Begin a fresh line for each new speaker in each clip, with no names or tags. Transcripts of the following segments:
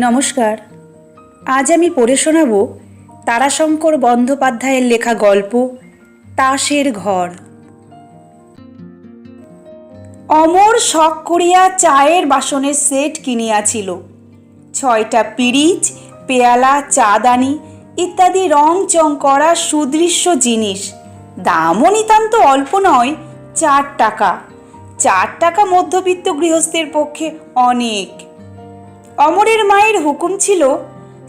নমস্কার। আজ আমি পড়ে শোনাব তারাশঙ্কর বন্দ্যোপাধ্যায়ের লেখা গল্প, তাসের ঘর। অমর শখ করিয়া চায়ের বাসনের সেট কিনিয়াছিল। ছয়টা পিরিচ, পেয়ালা, চাদানি ইত্যাদি রং চং করা সুদৃশ্য জিনিস। দামও নিতান্ত অল্প নয়, চার টাকা। চার টাকা মধ্যবিত্ত গৃহস্থের পক্ষে অনেক। অমরের মায়ের হুকুম ছিল,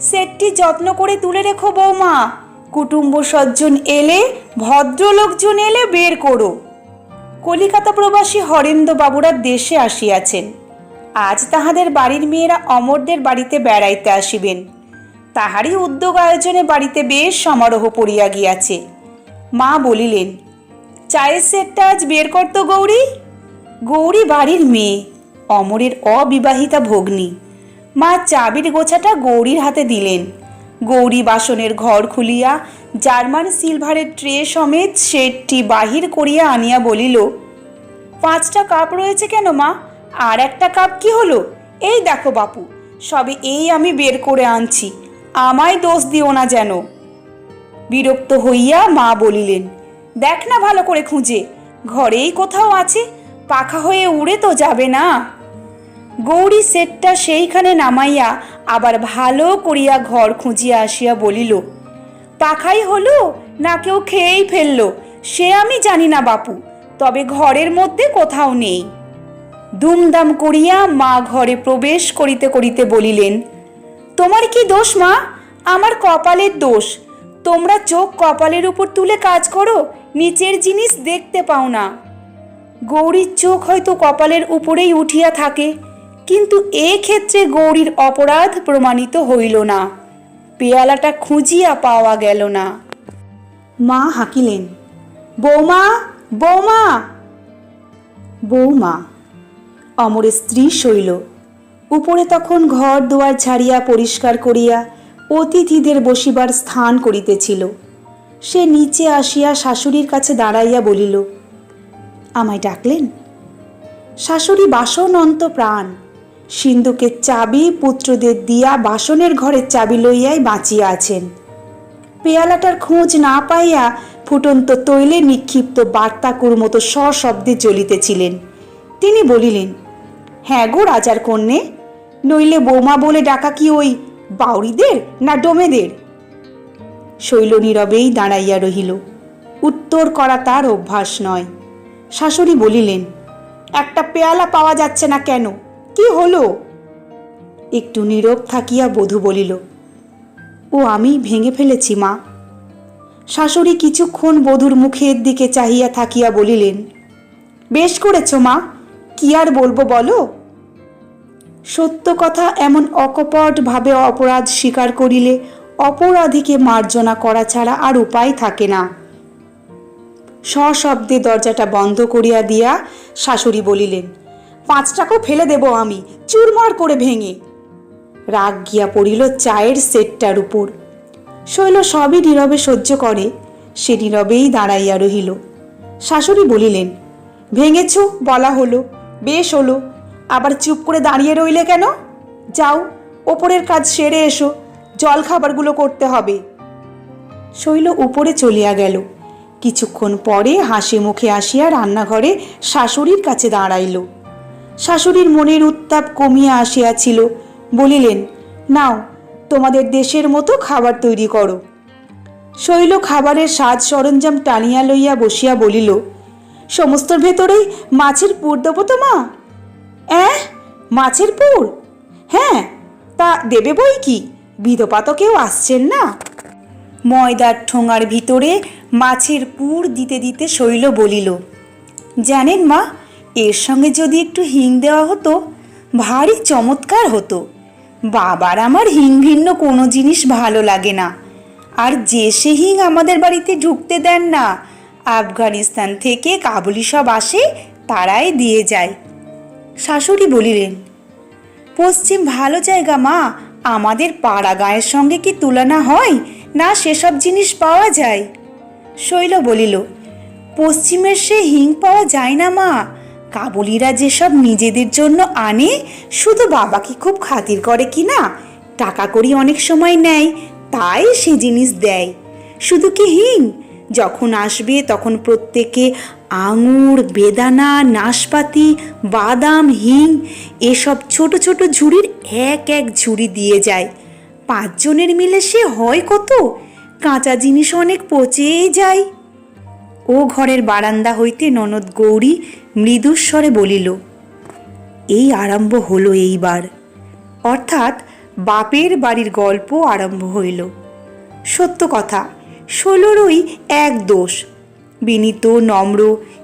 সেটটি যত্ন করে তুলে রেখো বৌমা। কুটুম্ব সজ্জন এলে, ভদ্রলোকজন এলে বের করো। কলিকাতা প্রবাসী হরেন্দ্র বাবুরা দেশে আসিয়াছেন। আজ তাহাদের বাড়ির মেয়েরা অমরদের বাড়িতে বেড়াইতে আসিবেন। তাহারই উদ্যোগ আয়োজনে বাড়িতে বেশ সমারোহ পড়িয়া গিয়াছে। মা বলিলেন, চায়ের সেটটা আজ বের করতো গৌরী। গৌরী বাড়ির মেয়ে, অমরের অবিবাহিতা ভগ্নী। মা চাবির গোছাটা গৌরীর হাতে দিলেন। গৌরী বাসনের ঘর খুলিয়া জার্মান সিলভারের ট্রে সমেত সেটটি বাহির করিয়া আনিয়া বলিল, পাঁচটা কাপ রয়েছে কেন মা? আর একটা কাপ কি হলো? এই দেখো বাপু, সবে এই আমি বের করে আনছি, আমায় দোষ দিও না যেন। বিরক্ত হইয়া মা বলিলেন, দেখ না ভালো করে খুঁজে, ঘরেই কোথাও আছে, পাখা হয়ে উড়ে তো যাবে না। গৌরী সেটটা সেইখানে নামাইয়া আবার ভালো করিয়া ঘর খুঁজিয়া আসিয়া বলিল, পাখাই হলো না কেউ খেয়েই ফেলল? সে আমি জানি না বাপু, তবে ঘরের মধ্যে কোথাও নেই। দুমদাম করিয়া মা ঘরে প্রবেশ করিতে করিতে বলিলেন, তোমার কি দোষ মা? আমার কপালের দোষ। তোমরা চোখ কপালের উপর তুলে কাজ করো, নিচের জিনিস দেখতে পাও না। গৌরীর চোখ হয়তো কপালের উপরেই উঠিয়া থাকে কিন্তু ক্ষেত্রে গৌরীর অপরাধ প্রমাণিত হইল না। পেয়ালাটা খুঁজিয়া পাওয়া গেল না। মা হাঁকিলেন, বৌমা বৌমা! বৌমা? অমরের স্ত্রী শৈল উপরে তখন ঘর দুয়ার ছাড়িয়া পরিষ্কার করিয়া অতিথিদের বসিবার স্থান করিতেছিল। সে নিচে আসিয়া শাশুড়ির কাছে দাঁড়াইয়া বলিল, আমায় ডাকলেন? শাশুড়ি বাসন অন্ত প্রাণ। সিন্ধুকের চাবি পুত্রদের দিয়া বাসনের ঘরের চাবি লইয়াই বাঁচিয়া আছেন। পেয়ালাটার খোঁজ না পাইয়া ফুটন্ত তৈলে নিক্ষিপ্ত বার্তাকুর মতো সশব্দে জ্বলিতেছিলেন। তিনি বলিলেন হ্যাঁ গো রাজার কন্যে, নইলে বৌমা বলে ডাকা কি ওই বাউরিদের না ডোমেদের? শৈল নীরবেই দাঁড়াইয়া রহিল। উত্তর করা তার অভ্যাস নয়। শাশুড়ি বলিলেন, একটা পেয়ালা পাওয়া যাচ্ছে না কেন? কি হলো? একটু নীরব থাকিয়া বধূ বলিল, ও, আমি ভেঙে ফেলেছি, মা। শাশুড়ি কিছুক্ষণ বধূর মুখের দিকে চাহিয়া থাকিয়া বলিলেন, বেশ করেছ, মা, কি আর বলব বলো? সত্য কথা এমন অকপট ভাবে অপরাধ স্বীকার করিলে অপরাধীকে মার্জনা করা ছাড়া আর উপায় থাকে না। সশব্দে দরজাটা বন্ধ করিয়া দিয়া শাশুড়ি বলিলেন পাঁচ টাকাও ফেলে দেব আমি, চুরমার করে ভেঙে। রাগ গিয়া পড়িল চায়ের সেটটার উপর। শৈল সবই নীরবে সহ্য করে, সে নীরবেই দাঁড়াইয়া রহিল। শাশুড়ি বলিলেন, ভেঙেছ, বলা হলো, বেশ হলো, আবার চুপ করে দাঁড়িয়ে রইলে কেন? যাও, ওপরের কাজ সেরে এসো জল খাবারগুলো করতে হবে। শৈল উপরে চলিয়া গেল। কিছুক্ষণ পরে হাসি মুখে আসিয়া রান্নাঘরে শাশুড়ির কাছে দাঁড়াইল। শাশুড়ির মনের উত্তাপ কমিয়া আসিয়াছিল, বলিলেন, নাও, তোমাদের দেশের মতো খাবার তৈরি করো। শৈল খাবারের সাজ সরঞ্জাম টানিয়া লইয়া বসিয়া বলিল সমস্তর ভেতরেই মাছের পুর দেবো তো মা? অ্যাঁ? মাছের পুর? হ্যাঁ তা দেবে বই কি? বিধবা তো কেউ আসছেন না? ময়দার ঠোঙার ভিতরে মাছের পুর দিতে দিতে শৈল বলিল, জানেন মা এর সঙ্গে যদি একটু হিং দেওয়া হতো, ভারী চমৎকার হতো। বাবার আমার হিং ভিন্ন কোনো জিনিস ভালো লাগে না। আর যে সে হিং আমাদের বাড়িতে ঢুকতে দেন না, আফগানিস্তান থেকে কাবুলি সব আসে, তারাই দিয়ে যায়। শাশুড়ি বলিলেন, পশ্চিম ভালো জায়গা মা, আমাদের পাড়া গায়ের সঙ্গে কি তুলনা হয়? না সেসব জিনিস পাওয়া যায়? শৈল বলিল, পশ্চিমের সে হিং পাওয়া যায় না মা। কাবুলিরা যেসব নিজেদের জন্য আনে, শুধু বাবাকে খুব খাতির করে কি না? টাকা করি অনেক সময় নেয়, তাই সে জিনিস দেয়। শুধু কি হিং যখন আসবে তখন প্রত্যেকে আঙুর, বেদানা, নাশপাতি, বাদাম, হিং, এসব ছোট ছোট ঝুড়ির এক এক ঝুড়ি দিয়ে যায়। পাঁচজনের মিলে সে হয় কত? কাঁচা জিনিস অনেক পচেই যায়। ও ঘরের বারান্দা হইতে ননদ গৌরী মৃদুস্বরে বলিল, এই আরম্ভ হলো এইবার। অর্থাৎ বাপের বাড়ির গল্প আরম্ভ হইল। সত্য কথা, ষোলোরই এক দোষ। বিনীত, নম্র,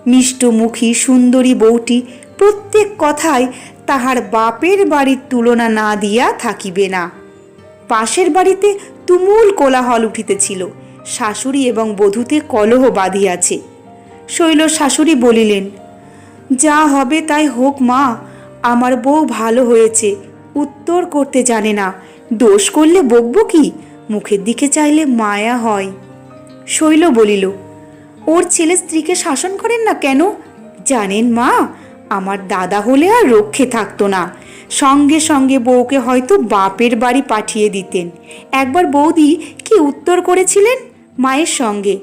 মিষ্টমুখী, সুন্দরী বউটি প্রত্যেক কথায় তাহার বাপের বাড়ির তুলনা না দিয়া থাকিবে না। পাশের বাড়িতে তুমুল কোলাহল উঠিতেছিল। শাশুড়ি এবং বধূতে কলহ বাঁধিয়াছে। শৈল শাশুড়ি বলিলেন, যা হবে তাই হোক মা, আমার বউ ভালো হয়েছে, উত্তর করতে জানে না, দোষ করলে বকবো কি? মুখের দিকে চাইলে মায়া হয়। শৈল বলিল, ওর ছেলে স্ত্রীকে শাসন করেন না কেন? জানেন মা, আমার দাদা হলে আর রক্ষে থাকতো না। সঙ্গে সঙ্গে বউকে হয়তো বাপের বাড়ি পাঠিয়ে দিতেন। একবার বৌদি কি উত্তর করেছিলেন? মায়ের সঙ্গে।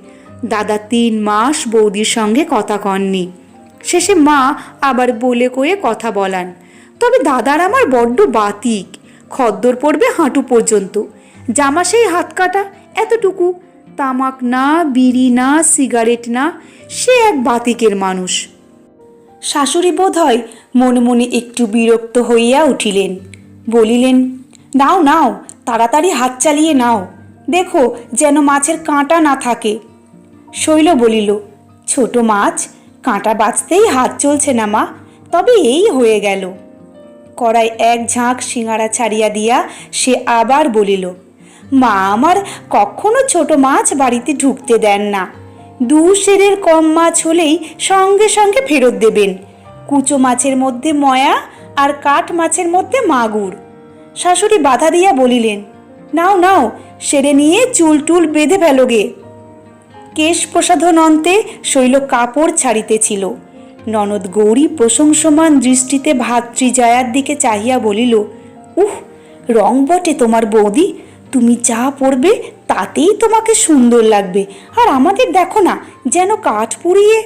দাদা তিন মাস বৌদির সঙ্গে কথা কননি। শেষে মা আবার বলে কয়ে কথা বলান। তবে দাদার আমার বড্ড বাতিক। খদ্দর পড়বে হাঁটু পর্যন্ত। জামা সেই হাত কাটা, এতটুকু। তামাক না, বিড়ি না, সিগারেট না, সে এক বাতিকের মানুষ। শাশুড়ি বোধ হয় মনে মনে একটু বিরক্ত হইয়া উঠিলেন। বলিলেন, নাও নাও, তাড়াতাড়ি হাত চালিয়ে নাও। দেখো যেন মাছের কাঁটা না থাকে। শৈল বলিল, ছোট মাছ, কাঁটা বাঁচতেই হাত চলছে না মা, তবে এই হয়ে গেল। কড়াই এক ঝাঁক সিঙাড়া ছাড়িয়া দিয়া সে আবার বলিল, মা আমার, কখনো ছোট মাছ বাড়িতে ঢুকতে দেন না। দু সেরের কম মাছ হলেই সঙ্গে সঙ্গে ফেরত দেবেন। কুচো মাছের মধ্যে ময়া আর কাঠ মাছের মধ্যে মাগুর। শাশুড়ি বাধা দিয়া বলিলেন নাও নাও, সেরে নিয়ে চুল টুল বেঁধে ফেলোগে কেশ প্রসাধন অন্তে শৈল কাপড় ছাড়িতেছিল। ননদ গৌরী প্রশংসমান দৃষ্টিতে ভাতৃজয়ার দিকে চাহিয়া বলিল, উহ, রং বটে তোমার বৌদি। তুমি যা পরবে তাতেই তোমাকে সুন্দর লাগবে। আর আমাদের দেখো না, যেন কাঠ পুড়িয়ে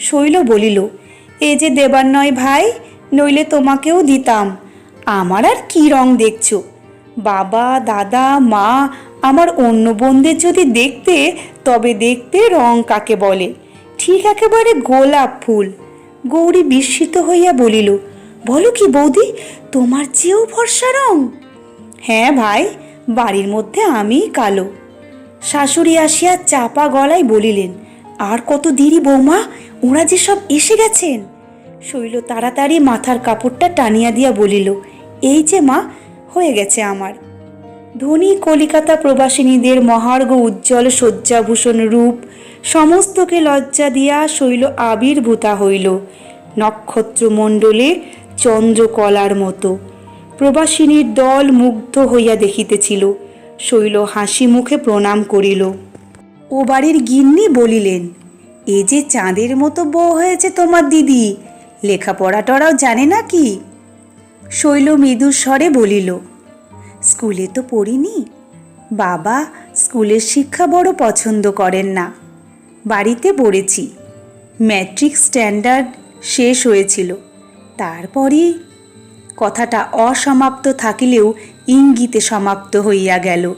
শৈল বলিল, এ যে দেবার নয় ভাই, নইলে তোমাকেও দিতাম। আমার আর কি রং দেখছ? বাবা, দাদা, মা, আমার অন্য বোনদের যদি দেখতে, তবে দেখতে রং কাকে বলে? ঠিক একেবারে গোলাপ ফুল। গৌরী বিস্মিত হইয়া বলিল, বলো কি বৌদি, তোমার চেয়েও ভরসা রং? হ্যাঁ ভাই, বাড়ির মধ্যে আমি কালো। শাশুড়ি আসিয়া চাপা গলায় বলিলেন, আর কত দেরি বৌমা, ওরা যে সব এসে গেছেন? শৈল তাড়াতাড়ি মাথার কাপড়টা টানিয়া দিয়া বলিল, এই যে মা হয়ে গেছে আমার। ধনী কলিকাতা প্রবাসিনীদের মহার্ঘ উজ্জ্বল শয্যাভূষণ রূপ সমস্তকে লজ্জা দিয়া শৈল আবির্ভূতা হইল নক্ষত্রমণ্ডলে চন্দ্রকলার মতো। প্রবাসিনীর দল মুগ্ধ হইয়া দেখিতেছিল, শৈল হাসি মুখে প্রণাম করিল। ও বাড়ির গিন্নি বলিলেন, এ যে চাঁদের মতো বউ হয়েছে তোমার দিদি লেখাপড়া টড়াও জানে না কি? শৈল মৃদুর স্বরে বলিল, স্কুলে তো পড়িনি। বাবা স্কুলের শিক্ষা বড় পছন্দ করেন না। বাড়িতে পড়েছি। ম্যাট্রিক স্ট্যান্ডার্ড শেষ হয়েছিল। তারপরই কথাটা অসমাপ্ত থাকিলেও ইঙ্গিতে সমাপ্ত হইয়া গেল।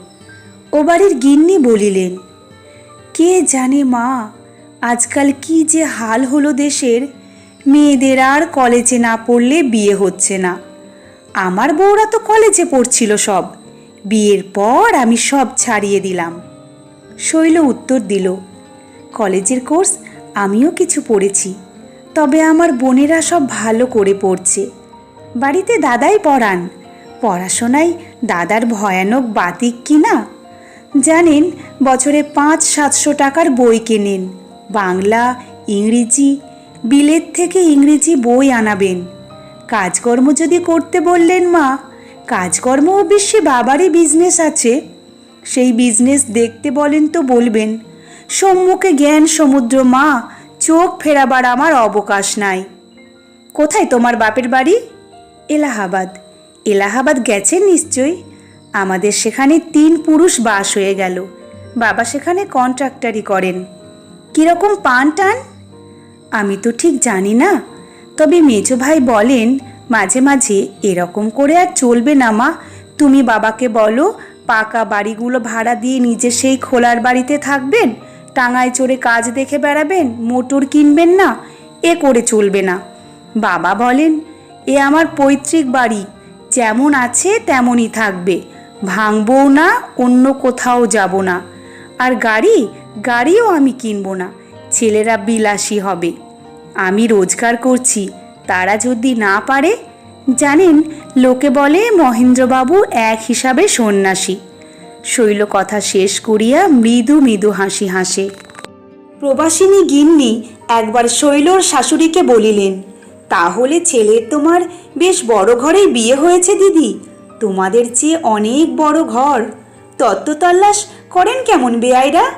ও বাড়ির গিন্নি বলিলেন, কে জানে মা, আজকাল কি যে হাল হলো দেশের। মেয়েদের আর কলেজে না পড়লে বিয়ে হচ্ছে না। আমার বউরা তো কলেজে পড়ছিল সব। বিয়ের পর আমি সব ছাড়িয়ে দিলাম। শৈল উত্তর দিল, কলেজের কোর্স আমিও কিছু পড়েছি, তবে আমার বোনেরা সব ভালো করে পড়ছে। বাড়িতে দাদাই পড়ান, পড়াশোনায় দাদার ভয়ানক বাতিক কি না? জানেন, বছরে পাঁচ সাতশো টাকার বই কেনেন, বাংলা, ইংরেজি, বিলেত থেকে ইংরেজি বই আনাবেন। কাজকর্ম যদি করতে বললেন মা, কাজকর্ম অবশ্যই বাবারই বিজনেস আছে। সেই বিজনেস দেখতে বলেন তো বলবেন, সম্মুখে জ্ঞান সমুদ্র মা, চোখ ফেরাবার আমার অবকাশ নাই। কোথায় তোমার বাপের বাড়ি? এলাহাবাদ। এলাহাবাদ গেছেন নিশ্চয়ই? আমাদের সেখানে তিন পুরুষ বাস হয়ে গেল। বাবা সেখানে কন্ট্রাক্টারি করেন। কীরকম পান টান আমি তো ঠিক জানি না। তবে মেজো ভাই বলেন, মাঝে মাঝে এরকম করে আর চলবে না মা। তুমি বাবাকে বলো, পাকা বাড়িগুলো ভাড়া দিয়ে নিজে সেই খোলার বাড়িতে থাকবেন, টাঙায় চড়ে কাজ দেখে বেড়াবেন, মোটর কিনবেন না, এ করে চলবে না। বাবা বলেন, এ আমার পৈতৃক বাড়ি, যেমন আছে তেমনই থাকবে, ভাঙবও না, অন্য কোথাও যাব না। আর গাড়ি, গাড়িও আমি কিনবো না, ছেলেরা বিলাসী হবে। আমি রোজগার করছি। তারা যদি না পারে? জানেন, লোকে বলে মহেন্দ্রবাবু এক হিসাবে সন্ন্যাসী। শৈল কথা শেষ করিয়া মৃদু মৃদু হাসি হাসে। প্রবাসিনী গিন্নি একবার শৈলর শাশুড়িকে বলিলেন, তাহলে ছেলের তোমার বেশ বড় ঘরেই বিয়ে হয়েছে দিদি। তোমাদের চেয়ে অনেক বড় ঘর। তত্ত্বতল্লাস করেন কেমন বেআইরা?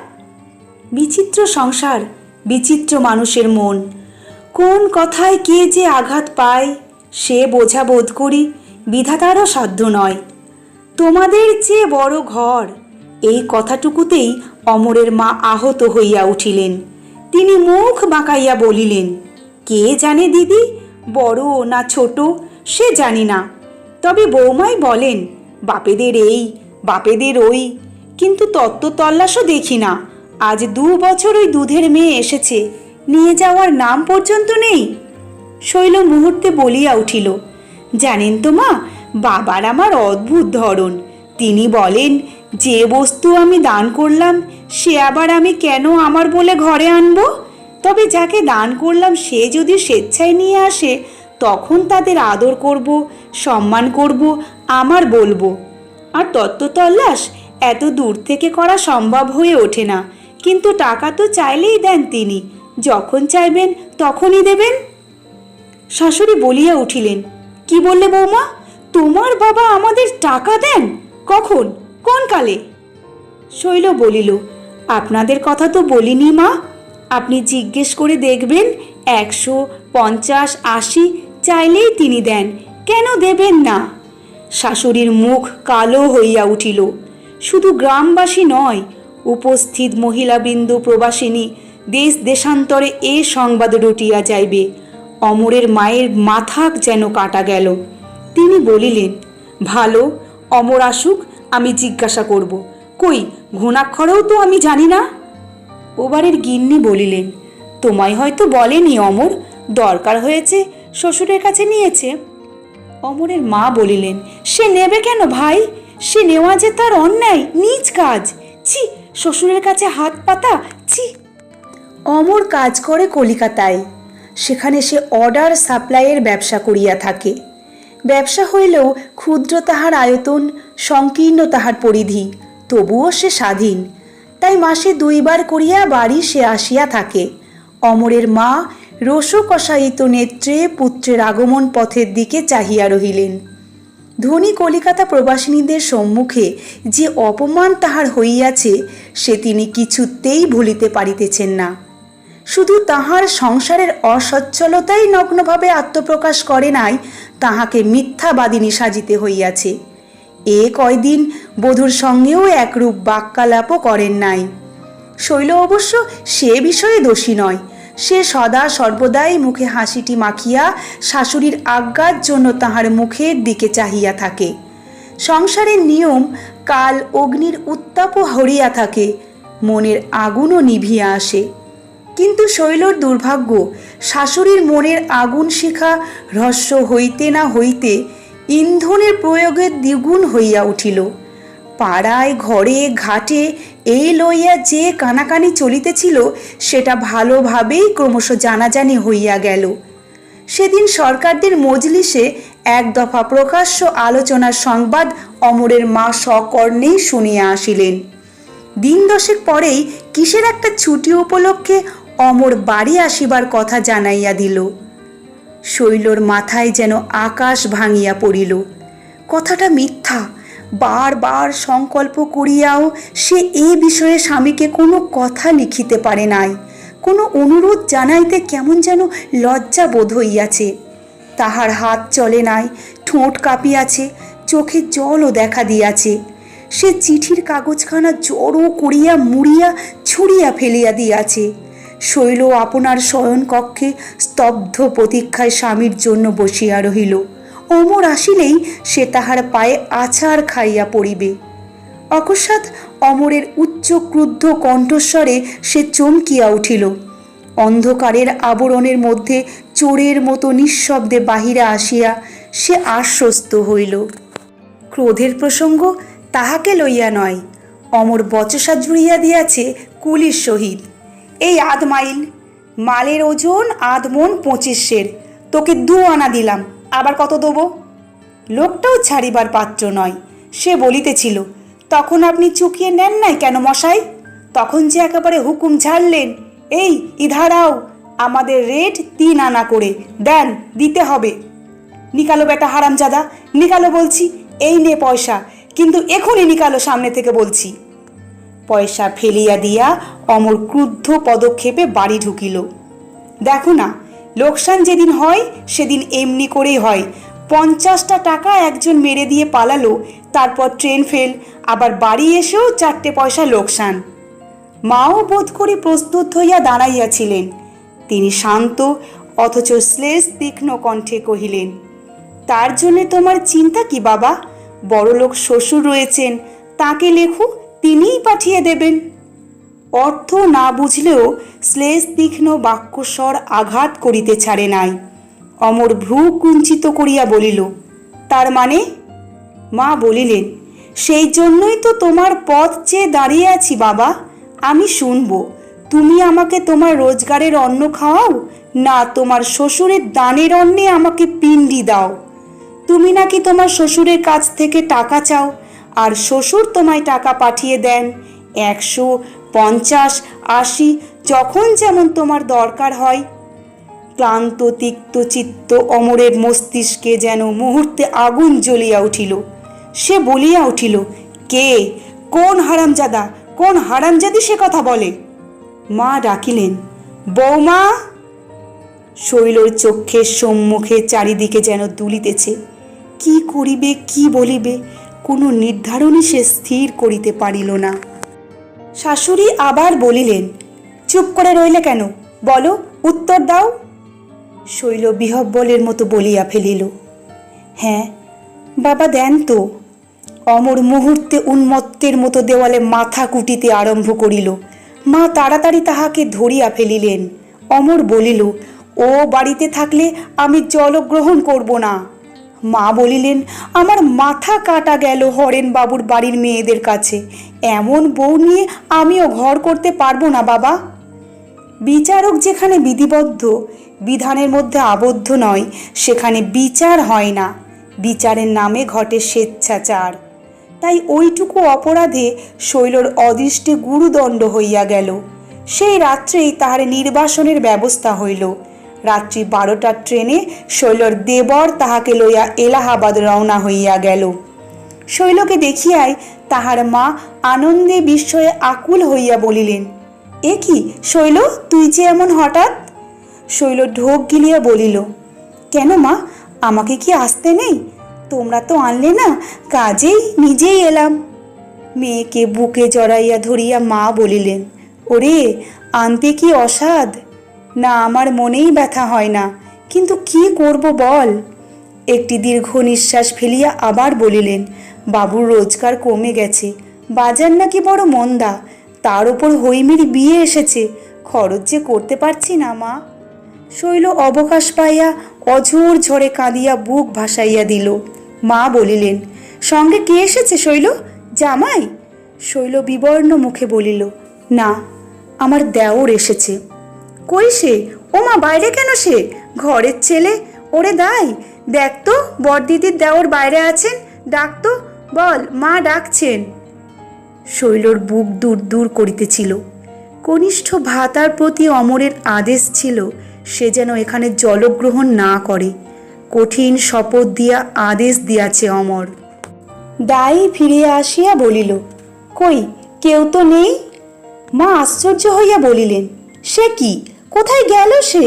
বিচিত্র সংসার, বিচিত্র মানুষের মন। কোন কথায় কে যে আঘাত পায়, সে বোঝা বোধ করি বিধাতারও সাধ্য নয়। তোমাদের চেয়ে বড় ঘর, এই কথাটুকুতেই অমরের মা আহত হইয়া উঠিলেন। তিনি মুখ বাঁকাইয়া বলিলেন, কে জানে দিদি, বড় না ছোট, সে জানি না। তবে বৌমাই বলেন, বাপেদের এই, বাপেদের ওই। কিন্তু তত্ত্ব তল্লাশও দেখি না, আজ দু বছর ওই দুধের মেয়ে এসেছে নিয়ে যাওয়ার নাম পর্যন্ত নেই। শৈল মুহূর্তে বলিয়া উঠিল, জানেন তো মা, বাবার আমার অদ্ভুত ধরন। তিনি বলেন, যে বস্তু আমি দান করলাম, সে আবার আমি কেন আমার বলে ঘরে আনব? তবে যাকে দান করলাম, সে যদি স্বেচ্ছায় নিয়ে আসে, তখন তাদের আদর করব, সম্মান করব, আমার বলব। আর তত্ত্ব তল্লাশ এত দূর থেকে করা সম্ভব হয়ে ওঠে না। কিন্তু টাকা তো চাইলেই দেন তিনি। যখন চাইবেন তখনই দেবেন। শাশুড়ি বলিয়া উঠিলেন, কি বললে বৌমা? তোমার বাবা আমাদের টাকা দেন? কখন? কোন কালে? শৈল বলিল, আপনাদের কথা তো বলিনি মা। আপনি জিজ্ঞেস করে দেখবেন, একশো পঞ্চাশ আশি চাইলেই তিনি দেন। কেন দেবেন না? শাশুড়ির মুখ কালো হইয়া উঠিল। শুধু গ্রামবাসী নয়, উপস্থিত মহিলাবৃন্দ, প্রবাসিনী দেশ দেশান্তরে এ সংবাদ রটিয়া যাইবে। অমরের মায়ের মাথা যেন কাটা গেল। তিনি বলিলেন, ভালো, অমর আসুক, আমি জিজ্ঞাসা করব। কই, ঘুণাক্ষরেও তো আমি জানি না? ওবারের গিন্নি বলিলেন, তোমায় হয়তো বলেনি অমর, দরকার হয়েছে শ্বশুরের কাছে নিয়েছে। অমরের মা বলিলেন, সে নেবে কেন ভাই? সে নেওয়া যে তার অন্যায়, নিজ কাজ। ছি, শ্বশুরের কাছে হাত পাতা, ছি অমর কাজ করে কলিকাতায়। সেখানে সে অর্ডার সাপ্লাইয়ের ব্যবসা করিয়া থাকে। ব্যবসা হইলেও ক্ষুদ্র তাহার আয়তন, সংকীর্ণ তাহার পরিধি, তবুও সে স্বাধীন। তাই মাসে দুইবার করিয়া বাড়ি সে আসিয়া থাকে। অমরের মা রোষকষায়িত নেত্রে পুত্রের আগমন পথের দিকে চাহিয়া রহিলেন। ধনী কলিকাতা প্রবাসিনীদের সম্মুখে যে অপমান তাহার হইয়াছে, সে তিনি কিছুতেই ভুলিতে পারিতেছেন না। শুধু তাহার সংসারের অসচ্ছলতাই নগ্নভাবে আত্মপ্রকাশ করে নাই, তাহাকে মিথ্যাবাদিনী সাজিতে হইয়াছে। এ কয়দিন বধূর সঙ্গেও একরূপ বাক্যালাপও করেন নাই। শৈল অবশ্য সে বিষয়ে দোষী নয়। সে সদা সর্বদাই মুখে হাসিটি মাখিয়া শাশুড়ির আজ্ঞার জন্য তাহার মুখের দিকে চাহিয়া থাকে। সংসারের নিয়ম কাল অগ্নির উত্তাপও হরিয়া থাকে। মনের আগুনও নিভিয়া আসে। কিন্তু শৈলর দুর্ভাগ্য, শাশুড়ির মনের আগুন শিখা হ্রস্ব হইতে না হইতে ইন্ধনের প্রয়োগের দ্বিগুণ হইয়া উঠিল। পাড়ায়, ঘরে, ঘাটে এই লইয়া যে কানাকানি চলিতেছিল, সেটা ভালোভাবেই ক্রমশ জানাজানি হইয়া গেল। সেদিন সরকারদের মজলিসে এক দফা প্রকাশ্য আলোচনার সংবাদ অমরের মা সকর্ণেই শুনিয়া আসিলেন। দিন দশেক পরেই কিসের একটা ছুটি উপলক্ষে অমর বাড়ি আসিবার কথা জানাইয়া দিল। শৈলর মাথায় যেন আকাশ ভাঙিয়া পড়িল। কথাটা মিথ্যা। বারবার সংকল্প করিয়াও সে এ বিষয়ে স্বামীকে কোনো কথা লিখিতে পারে নাই। কোনো অনুরোধ জানাইতে কেমন যেন লজ্জা বোধ হইয়াছে। তাহার হাত চলে নাই, ঠোঁট কাঁপিয়াছে, চোখে জলও দেখা দিয়াছে। সে চিঠির কাগজখানা জড়ো করিয়া মুড়িয়া ছুড়িয়া ফেলিয়া দিয়াছে। শৈল আপনার শয়নকক্ষে স্তব্ধ প্রতীক্ষায় স্বামীর জন্য বসিয়া রহিল। অমর আসিলেই সে তাহার পায়ে আছাড় খাইয়া পড়িবে। অকস্মাৎ অমরের উচ্চ ক্রুদ্ধ কণ্ঠস্বরে সে চমকিয়া উঠিল। অন্ধকারের আবরণের মধ্যে চোরের মতো নিঃশব্দে বাহিরে আসিয়া সে আশ্বস্ত হইল। ক্রোধের প্রসঙ্গ তাহাকে লইয়া নয়। অমর বচসা জুড়িয়া দিয়াছে কুলির সহিত। এই আধ মাইল। মালের ওজন আধ মন পঁচিশের। তোকে দু আনা দিলাম, আবার কত দেবো? লোকটাও ছাড়িবার পাত্র নয়, সে বলিতেছিল, তখন আপনি চুকিয়ে নেন নাই কেন মশাই? তখন যে একেবারে হুকুম ছাড়লেন এই ইধারাও আমাদের রেট তিন আনা করে, দেন, দিতে হবে। নিকালো বেটা হারামজাদা, নিকালো বলছি, এই নে পয়সা। কিন্তু এখনই নিকালো সামনে থেকে বলছি পয়সা ফেলিয়া দিয়া অমর ক্রুদ্ধ পদক্ষেপে বাড়ি ঢুকিল। দেখো না, লোকসান যেদিন হয়, সেদিন এমনি করেই হয়। পঞ্চাশটা টাকা একজন মেরে দিয়ে পালালো, তারপর ট্রেন ফেল, আবার বাড়ি এসেও চারটে পয়সা লোকসান। মাও বোধ করি প্রস্তুত হইয়া দাঁড়াইয়াছিলেন। তিনি শান্ত, অথচ শ্লেষ তীক্ষ্ণ কণ্ঠে কহিলেন, তার জন্যে তোমার চিন্তা কি বাবা? বড়লোক শ্বশুর রয়েছেন, তাকে লেখো তিনিই পাঠিয়ে দেবেন। অর্থ না বুঝলেও শ্লেষ তীক্ষ্ণ বাক্যস্বর আঘাত করিতে ছাড়ে নাই। অমর ভ্রু কুঞ্চিত করিয়া বলিল, তার মানে? মা বলিলেন, সেই জন্যই তো তোমার পথ চেয়ে দাঁড়িয়ে আছি বাবা। আমি শুনব, তুমি আমাকে তোমার রোজগারের অন্ন খাওয়াও না তোমার শ্বশুরের দানের অন্নে আমাকে পিণ্ডি দাও। তুমি নাকি তোমার শ্বশুরের কাছ থেকে টাকা চাও? আর শ্বশুর তোমায় টাকা পাঠিয়ে দেন। একশো পঞ্চাশ আশি যখন যেমন তোমার দরকার হয়। ক্লান্ত, তিক্ত চিত্ত অমরের মস্তিষ্কে যেন মুহূর্তে আগুন জ্বলিয়া উঠিল। সে বলিয়া উঠিল, কে? কোন হারামজাদা? কোন হারামজাদি সে কথা বলে? মা ডাকিলেন বৌমা শৈলর চক্ষের সম্মুখে চারিদিকে যেন দুলিতেছে। কি করিবে, কি বলিবে? কোনো নির্ধারণই সে স্থির করিতে পারিল না। শাশুড়ি আবার বলিলেন, চুপ করে রইলে কেন? বলো, উত্তর দাও। শৈল বিহব্বলের মতো বলিয়া ফেলিল হ্যাঁ বাবা দেন তো। অমর মুহূর্তে উন্মত্তের মতো দেওয়ালে মাথা কুটিতে আরম্ভ করিল। মা তাড়াতাড়ি তাহাকে ধরিয়া ফেলিলেন। অমর বলিল, ও বাড়িতে থাকলে আমি জলগ্রহণ করব না। মা বলিলেন, আমার মাথা কাটা গেল হরেন বাবুর বাড়ির মেয়েদের কাছে। এমন বউ নিয়ে আমিও ঘর করতে পারব না বাবা। বিচারক যেখানে বিধিবদ্ধ, বিধানের মধ্যে আবদ্ধ নয়, সেখানে বিচার হয় না। বিচারের নামে ঘটে স্বেচ্ছাচার। তাই ওইটুকু অপরাধে শৈলর অদৃষ্টে গুরুদণ্ড হইয়া গেল। সেই রাত্রেই তাহার নির্বাসনের ব্যবস্থা হইল। রাত্রি বারোটার ট্রেনে শৈলর দেবর তাহাকে লইয়া এলাহাবাদ রওনা হইয়া গেল। শৈলকে দেখিয়াই তাহার মা আনন্দে বিস্ময়ে আকুল হইয়া বলিলেন, এ কি শৈল, তুই যে এমন হঠাৎ? শৈল ঢোক গিলিয়া বলিল, কেন মা, আমাকে কি আসতে নেই? তোমরা তো আনলে না, কাজেই নিজেই এলাম। মেয়েকে বুকে জড়াইয়া ধরিয়া মা বলিলেন, ওরে, আনতে কি অসাধ? না, আমার মনেই ব্যথা হয় না। কিন্তু কি করব বল? একটি দীর্ঘ নিঃশ্বাস ফেলিয়া আবার বলিলেন, বাবুর রোজগার কমে গেছে। বাজার নাকি বড় মন্দা। তার ওপর হৈমির বিয়ে এসেছে। খরচ যে করতে পারছি না, মা। শৈল অবকাশ পাইয়া অঝোর ঝরে কাঁদিয়া বুক ভাসাইয়া দিল। মা বলিলেন, সঙ্গে কে এসেছে শৈল? জামাই? শৈল বিবর্ণ মুখে বলিল, না, আমার দেওর এসেছে। কই সে? ও মা, বাইরে কেন সে? ঘরের ছেলে। ওরে দাই, দেখ তো বড়দিদির দেওর বাইরে আছেন। ডাক তো, বল, মা ডাকছেন। শৈলর বুক দূর দূর করিতেছিল। কনিষ্ঠ ভাতার প্রতি অমরের আদেশ ছিল, সে যেন এখানে জলগ্রহণ না করে। কঠিন শপথ দিয়া আদেশ দিয়াছে অমর। দাই ফিরিয়া আসিয়া বলিল, কই, কেউ তো নেই? মা আশ্চর্য হইয়া বলিলেন, সে কি? কোথায় গেল সে?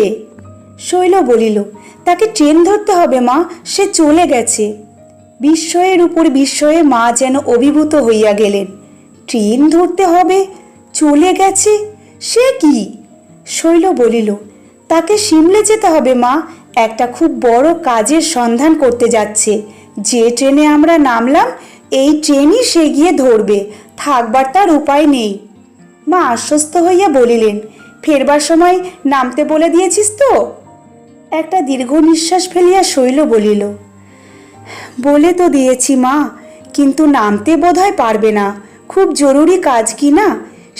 শৈল বলিল, তাকে ট্রেন ধরতে হবে মা, সে চলে গেছে। বিস্ময়ের উপর বিস্ময়ে মা যেন অভিভূত হইয়া গেলেন। ট্রেন ধরতে হবে? চলে গেছে? সে কি? শৈল বলিল, তাকে সিমলে যেতে হবে মা, একটা খুব বড় কাজের সন্ধান করতে যাচ্ছে। যে ট্রেনে আমরা নামলাম, এই ট্রেনই সে গিয়ে ধরবে, থাকবার তার উপায় নেই। মা আশ্বস্ত হইয়া বলিলেন ফেরবার সময় নামতে বলে দিয়েছিস তো? একটা দীর্ঘ নিঃশ্বাস ফেলিয়া শৈল বলিল, বলে তো দিয়েছি মা, কিন্তু নামতে বোধহয় পারবে না। খুব জরুরি কাজ কি না?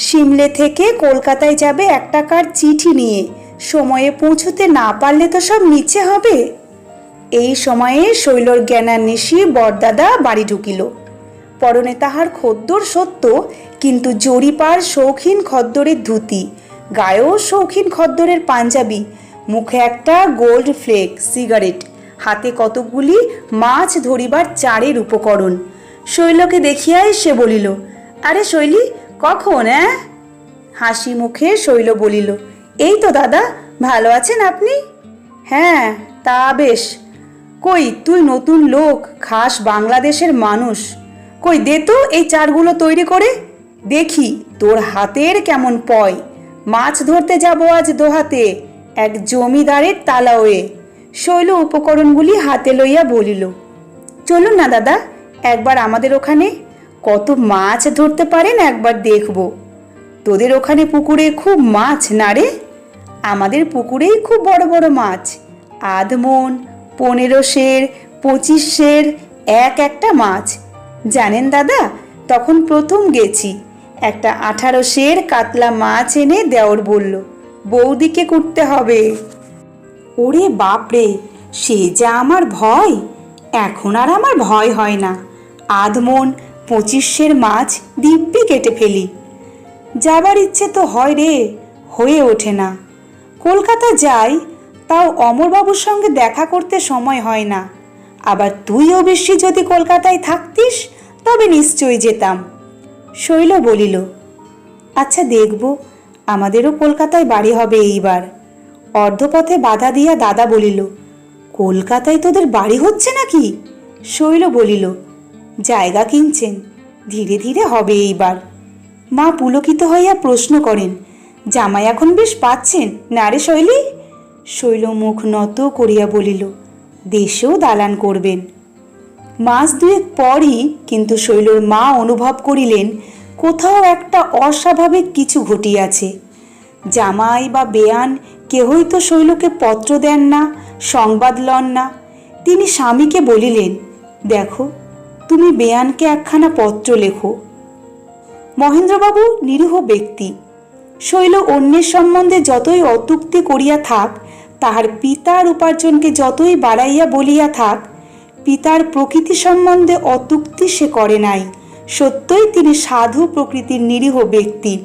সিমলে থেকে কলকাতায় যাবে এক টাকার চিঠি নিয়ে। সময়ে পৌঁছতে না পারলে তো সব নিচে হবে? এই সময়ে শৈলর জ্ঞানান্বেষী বরদাদা বাড়ি ঢুকিল। পরনে তাহার খদ্দর সত্য, কিন্তু জরিপার শৌখিন খদ্দরের ধুতি। গায়েও শৌখিন খদ্দরের পাঞ্জাবি, মুখে একটা গোল্ড ফ্লেক, সিগারেট, হাতে কতকগুলি মাছ ধরিবার চারের উপকরণ। শৈলকে দেখিয়াই সে বলিল, আরে শৈলী, কখন হ্যাঁ হাসি মুখে শৈল বলিল, এই তো দাদা, ভালো আছেন আপনি? হ্যাঁ তা বেশ। কই, তুই নতুন লোক, খাস বাংলাদেশের মানুষ। কই, দে তো এই চারগুলো তৈরি করে। দেখি, তোর হাতের কেমন পয়। মাছ ধরতে যাব আজ দোহাতে, এক জমিদারের তালাওয়ে শৈল উপকরণগুলি হাতে লইয়া বলিল, চলুন না দাদা, একবার আমাদের ওখানে। কত মাছ ধরতে পারেন একবার দেখব। তোদের ওখানে পুকুরে খুব মাছ না রে? আমাদের পুকুরেই খুব বড় বড় মাছ। আধমন পনেরো সের পঁচিশ এক একটা মাছ। জানেন দাদা, তখন প্রথম গেছি। একটা আঠারো সের কাতলা মাছ এনে দেওর বলল, বৌদিকে কুটতে হবে। ওরে বাপরে, সে যা আমার ভয়, এখন আর আমার ভয় হয় না। আধমন পঁচিশের মাছ দিব্যি কেটে ফেলি। যাবার ইচ্ছে তো হয় রে, হয়ে ওঠে না। কলকাতা যাই, তাও অমরবাবুর সঙ্গে দেখা করতে সময় হয় না। আবার তুইও বেশি যদি কলকাতায় থাকতিস, তবে নিশ্চয়ই যেতাম। শৈল বলিল আচ্ছা দেখব, আমাদেরও কলকাতায় বাড়ি হবে এইবার। অর্ধপথে বাধা দিয়া দাদা বলিল, কলকাতায় তোদের বাড়ি হচ্ছে নাকি? শৈল বলিল, জায়গা কিনছেন, ধীরে ধীরে হবে এইবার। মা পুলকিত হইয়া প্রশ্ন করেন, জামাই এখন বেশ পাচ্ছেন, না রে শৈলী? শৈল মুখ নত করিয়া বলিল, দেশেও দালান করবেন। মাস দুয়েক পরই কিন্তু শৈলর মা অনুভব করিলেন, কোথাও একটা অস্বাভাবিক কিছু ঘটিয়াছে। জামাই বা বেয়ান কেহই তো শৈলকে পত্র দেন না, সংবাদ লন না। তিনি স্বামীকে বলিলেন, দেখো, তুমি বেয়ানকে একখানা পত্র লেখো। মহেন্দ্রবাবু নিরীহ ব্যক্তি। শৈল অন্যের সম্বন্ধে যতই অতুক্তি করিয়া থাক, তাহার পিতার উপার্জনকে যতই বাড়াইয়া বলিয়া থাক পিতার প্রকৃতি সম্বন্ধে অতুক্তি সে করে নাই। সত্যই তিনি সাধু প্রকৃতির নিরীহ ব্যক্তি।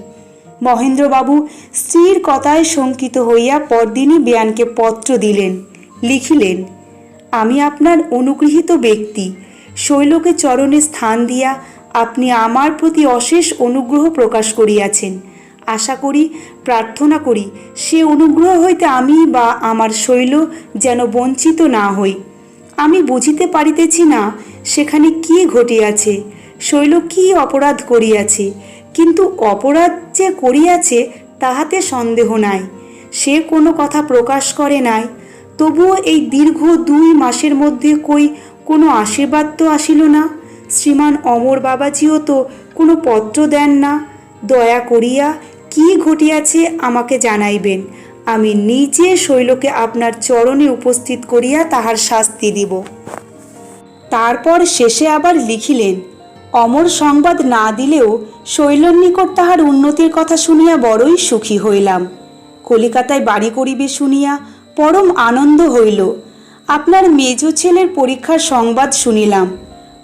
মহেন্দ্রবাবু স্ত্রীর কথায় শঙ্কিত হইয়া পরদিনই বেয়ানকে পত্র দিলেন। লিখিলেন, আমি আপনার অনুগৃহীত ব্যক্তি। শৈলকে চরণে স্থান দিয়া আপনি আমার প্রতি অশেষ অনুগ্রহ প্রকাশ করিয়াছেন। আশা করি, প্রার্থনা করি, সে অনুগ্রহ হইতে আমি বা আমার শৈল যেন বঞ্চিত না হই। আমি বুঝিতে পারিতেছি না সেখানে কি ঘটিয়াছে, শৈল কি অপরাধ করিয়াছে, কিন্তু অপরাধ যে করিয়াছে তাহাতে সন্দেহ নাই, সে কোনো কথা প্রকাশ করে নাই, তবুও এই দীর্ঘ দুই মাসের মধ্যে কই কোনো আশীর্বাদ তো আসিল না, শ্রীমান অমর বাবাজিও তো কোনো পত্র দেন না, দয়া করিয়া কি ঘটিয়াছে আমাকে জানাইবেন আমি নিজে শৈলকে আপনার চরণে উপস্থিত করিয়া তাহার শাস্তি দিব। তারপর শেষে আবার লিখিলেন, অমর সংবাদ না দিলেও শৈলর নিকট তাহার উন্নতির কথা শুনিয়া বড়ই সুখী হইলাম। কলিকাতায় বাড়ি করিবে শুনিয়া পরম আনন্দ হইল। আপনার মেজ ছেলের পরীক্ষার সংবাদ শুনিলাম।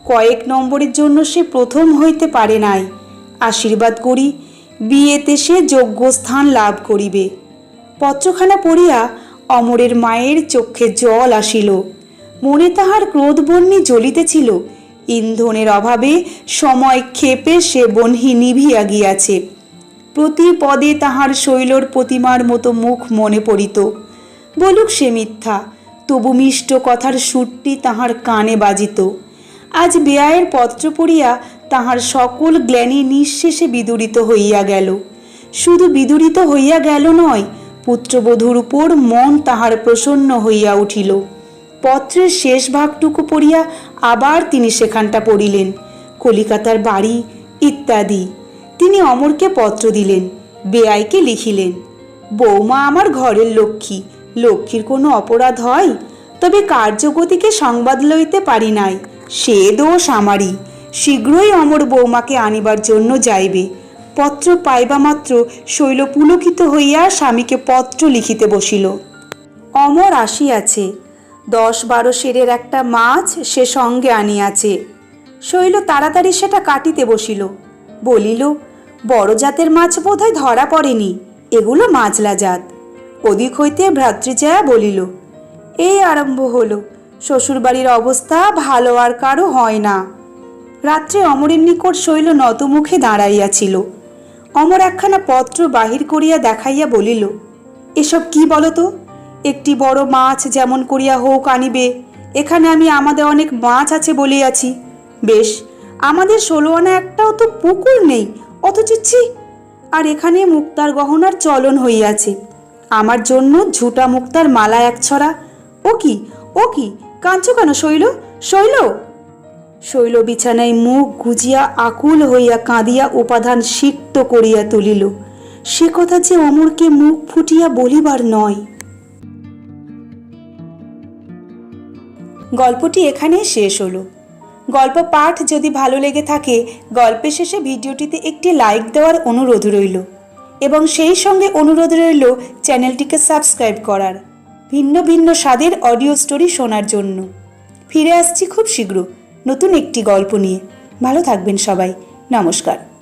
কয়েক নম্বরের জন্য সে প্রথম হইতে পারে নাই। আশীর্বাদ করি, বিয়েতে সে যোগ্য স্থান লাভ করিবে। পত্রখানা পড়িয়া অমরের মায়ের চক্ষে জল আসিল। মনে তাহার ক্রোধবন্যী জ্বলিতেছিল। ইন্ধনের অভাবে সময় ক্ষেপে সে বহ্নি নিভিয়া গিয়াছে। প্রতি পদে তাহার শৈলর প্রতিমার মতো মুখ মনে পড়িত। বলুক সে মিথ্যা, তবু মিষ্ট কথার সুরটি তাহার কানে বাজিত। আজ বেয়ায়ের পত্র পড়িয়া তাহার সকল গ্লানি নিঃশেষে বিদূরিত হইয়া গেল। শুধু বিদূরিত হইয়া গেল নয় পুত্রবধূর উপর মন তাহার প্রসন্ন হইয়া উঠিল। পত্রের শেষ ভাগটুকু পড়িয়া আবার তিনি সেখানটা পড়িলেন, কলিকাতার বাড়ি ইত্যাদি। তিনি অমরকে পত্র দিলেন, বেআইকে লিখিলেন বৌমা আমার ঘরের লক্ষ্মী, লক্ষ্মীর কোনো অপরাধ হয়? তবে কার্যগতিকে সংবাদ লইতে পারি নাই, সে দোষ আমারই। শীঘ্রই অমর বৌমাকে আনিবার জন্য যাইবে। পত্র পাইবা মাত্র শৈল পুলকিত হইয়া স্বামীকে পত্র লিখিতে বসিল। অমর আসিয়াছে। দশ বারো সেরের একটা মাছ সে সঙ্গে আনিয়াছে। শৈল তাড়াতাড়ি সেটা কাটিতে বসিল। বলিল, বড় জাতের মাছ বোধহয় ধরা পড়েনি। এগুলো মাছলা জাত। ওদিক হইতে ভ্রাতৃজয়া বলিল এই আরম্ভ হলো। শ্বশুরবাড়ির অবস্থা ভালো আর কারও হয় না। রাত্রে অমরের নিকট শৈল নতমুখে দাঁড়াইয়াছিল। অমর একখানা পত্র বাহির করিয়া দেখাইয়া বলিল, এসব কি বলতো? একটি বড় মাছ যেমন করিয়া হোক আনিবে, এখানে আমি আমাদের অনেক মাছ আছে বলিয়াছি। বেশ, আমাদের ষোলো আনা একটাও তো পুকুর নেই, অথচ ছি, আর এখানে মুক্তার গহনার চলন হইয়াছে। আমার জন্য ঝুটা মুক্তার মালা এক ছড়া। ও কি ও কি, কাঁদছ কেন শৈল? শৈল? শৈল বিছানায় মুখ গুজিয়া আকুল হইয়া কাঁদিয়া উপাদান সিক্ত করিয়া তুলিল। সে কথা যে অমরকে মুখ ফুটিয়া বলিবার নয়। গল্পটি এখানেই শেষ হলো। গল্প পাঠ যদি ভালো লেগে থাকে, গল্পের শেষে ভিডিওটিতে একটি লাইক দেওয়ার অনুরোধ রইল এবং সেই সঙ্গে অনুরোধ রইল চ্যানেলটিকে সাবস্ক্রাইব করার ভিন্ন ভিন্ন স্বাদের অডিও স্টোরি শোনার জন্য। ফিরে আসছি খুব শীঘ্র। নতুন একটি গল্প নিয়ে ভালো থাকবেন সবাই। নমস্কার।